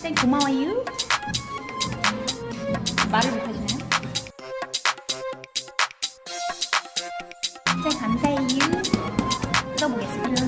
쌤 고마워요. 말을 못하시나요? 쌤 감사해요. 뜯어보겠습니다.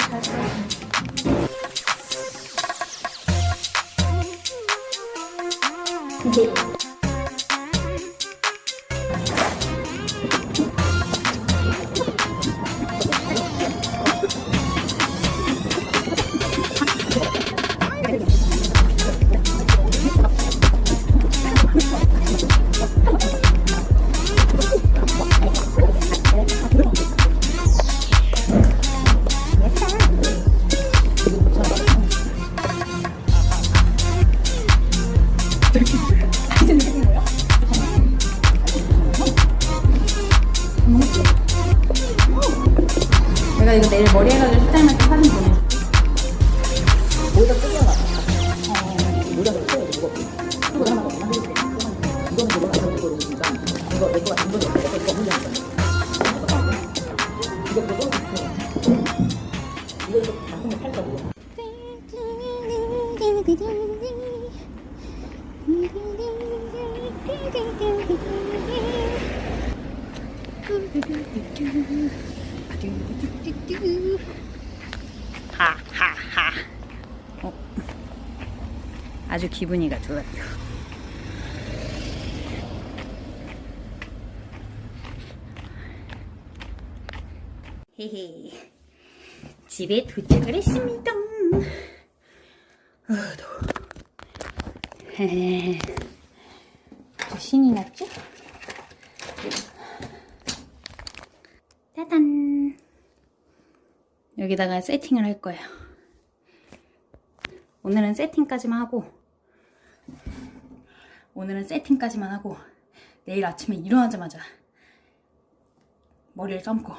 내가 이거 내일 머리 해가지고 실장님한테 사진 보내줄게. 모자 끄겨가. 모자가 끄겨 이거. 이거 하나 더 만들게. 이거는 이거 안 거로 진짜. 이거 내 거가 이거 내 거. 이거 혼자 한 거야. 이거 이거 이거 이거 바꾸면 팔 거고. 하하하. 어. 아주 기분이가 좋아요. 헤헤. 집에 도착을 했습니다. 아, 더워. 헤헤. 신이 났죠? 짜잔. 여기다가 세팅을 할 거예요. 오늘은 세팅까지만 하고, 오늘은 세팅까지만 하고, 내일 아침에 일어나자마자 머리를 감고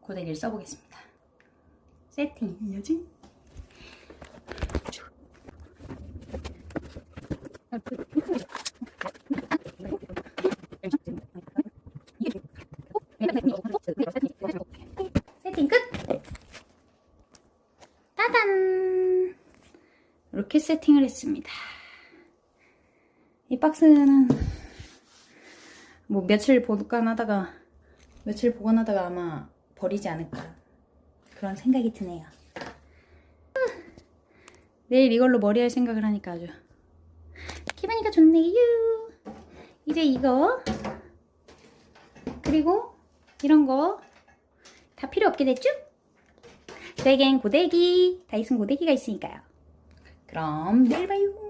고데기를 써보겠습니다. 세팅이지? 세팅 끝! 짜잔! 이렇게 세팅을 했습니다. 이 박스는 뭐 며칠 보관하다가 며칠 보관하다가 아마 버리지 않을까 그런 생각이 드네요. 내일 이걸로 머리 할 생각을 하니까 아주 기분이가 좋네요. 이제 이거 그리고 이런 거 다 필요 없게 됐죠? 저에겐 고데기, 다이슨 고데기가 있으니까요. 그럼 내일 봐요.